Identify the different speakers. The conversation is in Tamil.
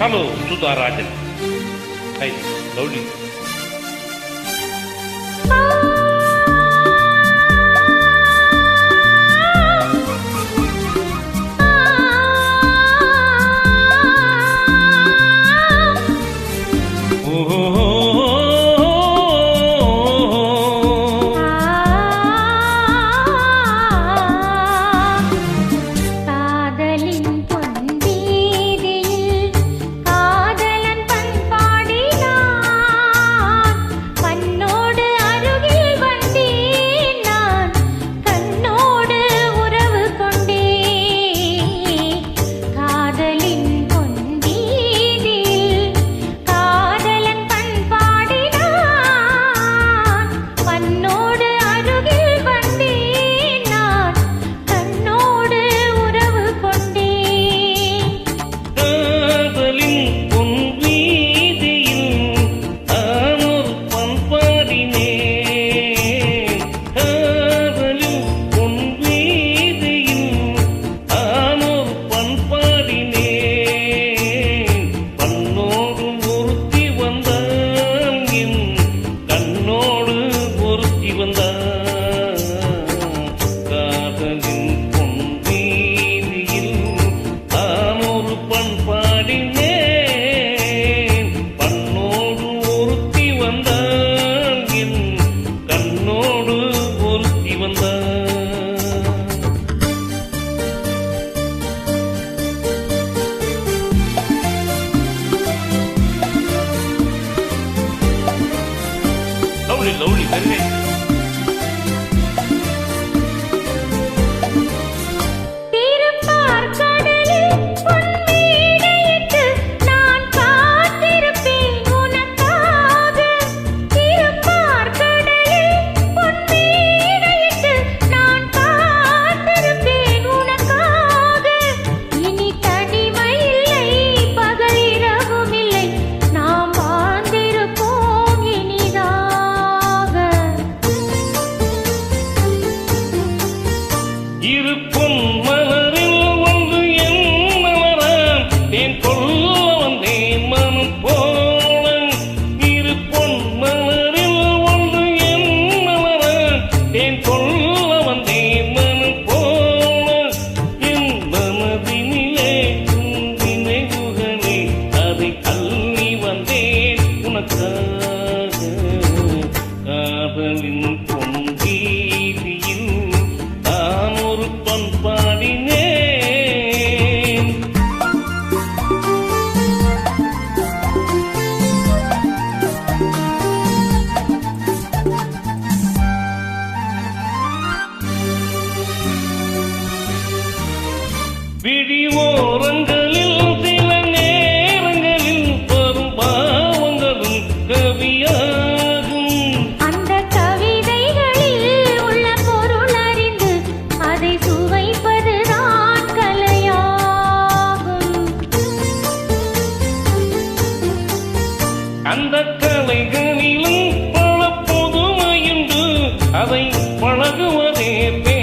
Speaker 1: Hello Sudha Rajan I lovely
Speaker 2: 楼里的妹。வந்தேன்
Speaker 1: மனம் போல இரு பொன் மலரில் ஒன்று என் மலர். என் கொள்ள வந்தேன் மனம் போல? என் மனதினிலே நினைவுகளே அதை கல்வி வந்தேன் உனக்காக. காதலின் பொன் வீதியில் ஒரு
Speaker 2: பண்பா
Speaker 1: பல கலைகளிலும் பல பொதுமையுண்டு அதை பழகுவதே பே